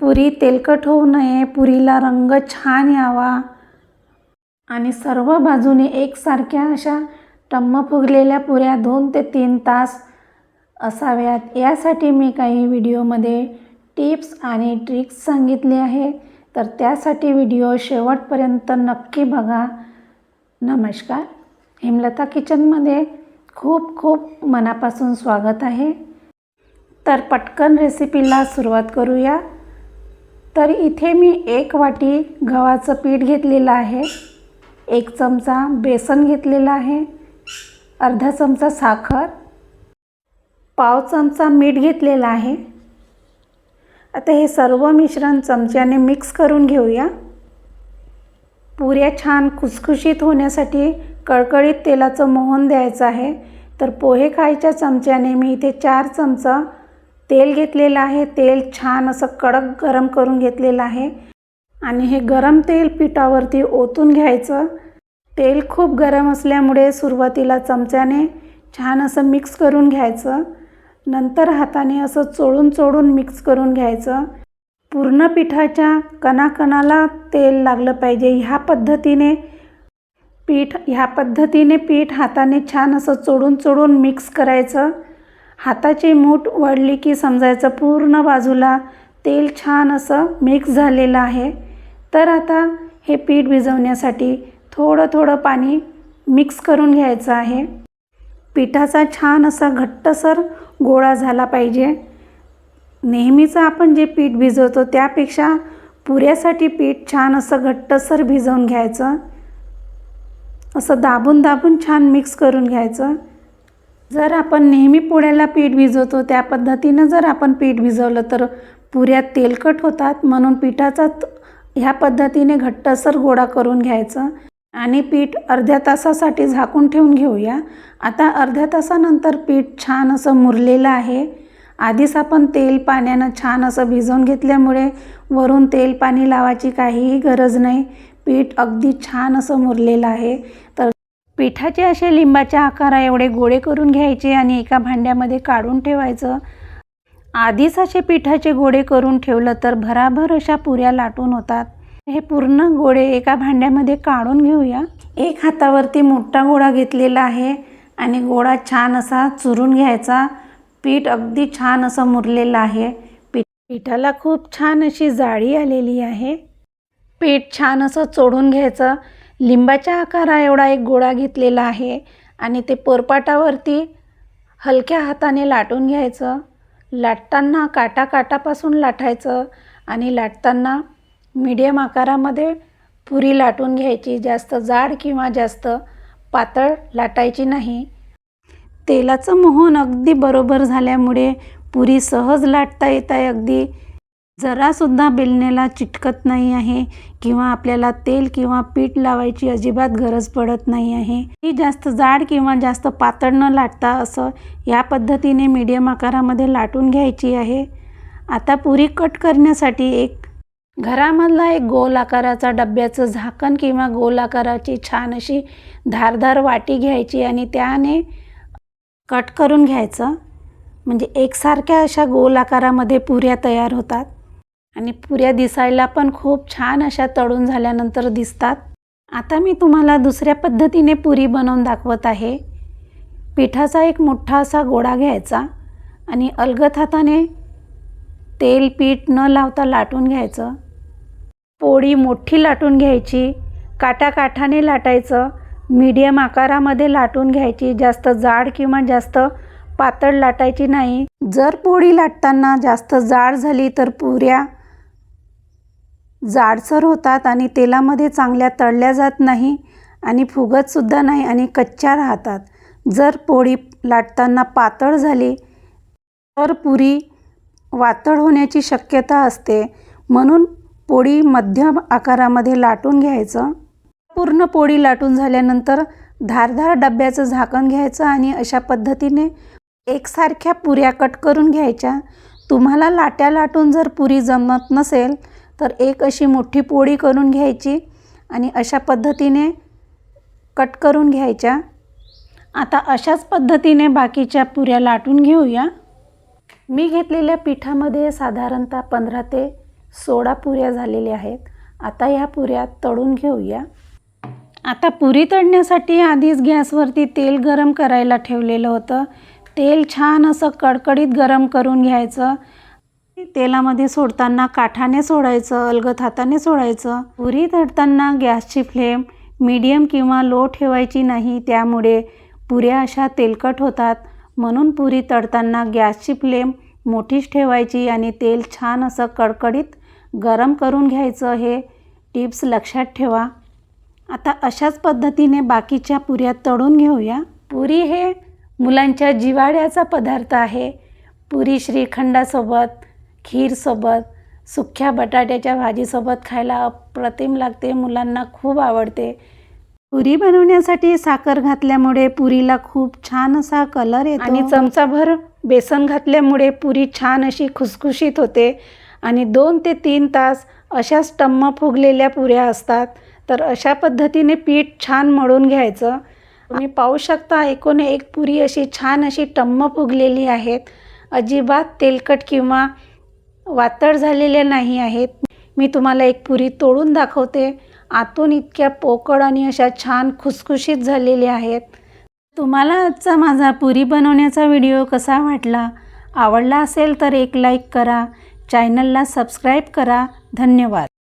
पुरी तेलकट होऊ नये पुरीला रंग छान यावा. आणि सर्व बाजूने एकसारख्या अशा टम्म फुगलेल्या पुऱ्या दोन ते तीन तास असाव्यात. यासाठी मी काही व्हिडिओमध्ये टिप्स आणि ट्रिक्स सांगितले आहे तर त्यासाठी व्हिडिओ शेवटपर्यंत नक्की बघा. नमस्कार. हेमलता किचनमध्ये खूप खूप मनापासून स्वागत आहे. तर पटकन रेसिपीला सुरुवात करूया. तर इथे मी एक वाटी गव्हाचं पीठ घेतलेलं आहे. एक चमचा बेसन घेतलेला आहे. अर्धा चमचा साखर. पाव चमचा मीठ घेतलेला आहे. आता हे सर्व मिश्रण चमच्याने मिक्स करून घेऊया. पुऱ्या छान खुसखुशीत होण्यासाठी कळकळीत तेलाचं मोहन द्यायचं आहे. तर पोहे खायच्या चमच्याने मी इथे चार चमचा तेल घेतलेलं आहे. तेल छान असं कडक गरम करून घेतलेलं आहे. आणि हे गरम तेल पिठावरती ओतून घ्यायचं. तेल खूप गरम असल्यामुळे सुरुवातीला चमच्याने छान असं मिक्स करून घ्यायचं. नंतर हाताने असं चोळून चोळून मिक्स करून घ्यायचं. पूर्ण पिठाच्या कणाकणाला तेल लागलं पाहिजे. ह्या पद्धतीने पीठ ह्या पद्धतीने पीठ हाताने छान असं चोडून चोडून मिक्स करायचं. हाताची मूठ वळली की समजायचं पूर्ण बाजूला तेल छान असं मिक्स झालेलं आहे. तर आता हे पीठ भिजवण्यासाठी थोडं थोडं पाणी मिक्स करून घ्यायचं आहे. पिठाचा छान असा घट्टसर गोळा झाला पाहिजे. नेहमीचं आपण जे पीठ भिजवतो त्यापेक्षा पुऱ्यासाठी पीठ छान असं घट्टसर भिजवून घ्यायचं. असं दाबून दाबून छान मिक्स करून घ्यायचं. जर आपण नेहमी पोळ्याला पीठ भिजवतो त्या पद्धतीनं जर आपण पीठ भिजवलं तर पुऱ्या तेलकट होतात. म्हणून पिठाचा ह्या पद्धतीने घट्टसर गोळा करून घ्यायचं. आणि पीठ अर्ध्या तासासाठी झाकून ठेवून घेऊया. आता अर्ध्या तासानंतर पीठ छान असं मुरलेलं आहे. आधीच आपण तेल पाण्यानं छान असं भिजवून घेतल्यामुळे वरून तेल पाणी लावायची काहीही गरज नाही. पीठ अगदी छान असं मुरलेलं आहे. तर पिठाचे असे लिंबाच्या आकारा एवढे गोळे करून घ्यायचे आणि एका भांड्यामध्ये काढून ठेवायचं. आधीच असे पिठाचे गोळे करून ठेवलं तर भराभर अशा पुऱ्या लाटून होतात. हे पूर्ण गोळे एका भांड्यामध्ये काढून घेऊया. एक हातावरती मोठा गोळा घेतलेला आहे आणि गोळा छान असा चुरून घ्यायचा. पीठ अगदी छान असं मुरलेलं आहे. पीठ पिठाला खूप छान अशी जाळी आलेली आहे. पीठ छान असं चोडून घ्यायचं. लिंबाच्या आकारा एवढा एक गोळा घेतलेला आहे आणि ते पोरपाटावरती हलक्या हाताने लाटून घ्यायचं. लाटताना काटा काटापासून लाटायचं आणि लाटताना मीडियम आकारामध्ये पुरी लाटून घ्यायची. जास्त जाड किंवा जास्त पातळ लाटायची नाही. तेलाचं मोहन अगदी बरोबर झाल्यामुळे पुरी सहज लाटता येत आहे अगदी जरासुद्धा बेलण्याला चिटकत नाही आहे किंवा आपल्याला तेल किंवा पीठ लावायची अजिबात गरज पडत नाही आहे. ही जास्त जाड किंवा जास्त पातळ न लाटता असं या पद्धतीने मीडियम आकारामध्ये लाटून घ्यायची आहे. आता पुरी कट करण्यासाठी एक घरामधला एक गोल आकाराचा डब्याचं झाकण किंवा गोल आकाराची छान अशी धारधार वाटी घ्यायची आणि त्याने कट करून घ्यायचं. म्हणजे एकसारख्या अशा गोल आकारामध्ये पुऱ्या तयार होतात. आणि पुऱ्या दिसायला पण खूप छान अशा तळून झाल्यानंतर दिसतात. आता मी तुम्हाला दुसऱ्या पद्धतीने पुरी बनवून दाखवत आहे. पिठाचा एक मोठा असा गोळा घ्यायचा आणि अलगत हाताने तेल पीठ न लावता लाटून घ्यायचं. पोळी मोठी लाटून घ्यायची काटाकाठाने लाटायचं मीडियम आकारामध्ये लाटून घ्यायची जास्त जाड किंवा जास्त पातळ लाटायची नाही. जर पोळी लाटताना जास्त जाड झाली तर पुऱ्या जाडसर होतात आणि तेलामध्ये चांगल्या तळल्या जात नाही आणि फुगतसुद्धा नाही आणि कच्च्या राहतात. जर पोळी लाटताना पातळ झाली तर पुरी वातळ होण्याची शक्यता असते. म्हणून पोळी मध्यम आकारामध्ये लाटून घ्यायचं. पूर्ण पोळी लाटून झाल्यानंतर धारधार डब्याचं झाकण घ्यायचं आणि अशा पद्धतीने एकसारख्या पुऱ्या कट करून घ्यायच्या. तुम्हाला लाट्या लाटून जर पुरी जमत नसेल तर एक अशी मोठी पोळी करून घ्यायची आणि अशा पद्धतीने कट करून घ्यायच्या. आता अशाच पद्धतीने बाकीच्या पुऱ्या लाटून घेऊया. मी घेतलेल्या पिठामध्ये साधारणतः पंधरा ते सोळा पुऱ्या झालेल्या आहेत. आता ह्या पुऱ्या तळून घेऊया. आता पुरी तळण्यासाठी आधीच गॅसवरती तेल गरम करायला ठेवलेलं होतं. तेल छान असं कडकडीत गरम करून घ्यायचं. तेलामध्ये सोडताना काठाने सोडायचं अलगत हाताने सोडायचं. पुरी तळताना गॅसची फ्लेम मीडियम किंवा लो ठेवायची नाही त्यामुळे पुऱ्या अशा तेलकट होतात. म्हणून पुरी तळताना गॅसची फ्लेम मोठीच ठेवायची आणि तेल छान असं कडकडीत गरम करून घ्यायचं हे टिप्स लक्षात ठेवा. आता अशाच पद्धतीने बाकीच्या पुऱ्या तळून घेऊया. पुरी हे मुलांच्या जिवाळ्याचा पदार्थ आहे. पुरी श्रीखंडासोबत खीरसोबत सुक्या बटाट्याच्या भाजीसोबत खायला अप्रतिम लागते मुलांना खूप आवडते. पुरी बनवण्यासाठी साखर घातल्यामुळे पुरीला खूप छान असा कलर येतो. आणि चमचाभर बेसन घातल्यामुळे पुरी छान अशी खुसखुशीत होते. आणि दोन ते तीन तास अशाच टम्म फुगलेल्या पुऱ्या असतात तर अशा पद्धतीने पीठ छान मळून घ्यायचं. तुम्ही पाहू शकता एकूण एक पुरी अशी छान अशी टम्म फुगलेली आहेत. अजिबात तेलकट किंवा वातळ झालेल्या नाही आहेत. मी तुम्हाला एक पुरी तोडून दाखवते. आतून इतक्या पोकळ आणि अशा छान खुसखुशीत झालेल्या आहेत. तुम्हाला आजचा माझा पुरी बनवण्याचा व्हिडिओ कसा वाटला? आवडला असेल तर एक लाईक करा. चॅनलला सबस्क्राईब करा. धन्यवाद.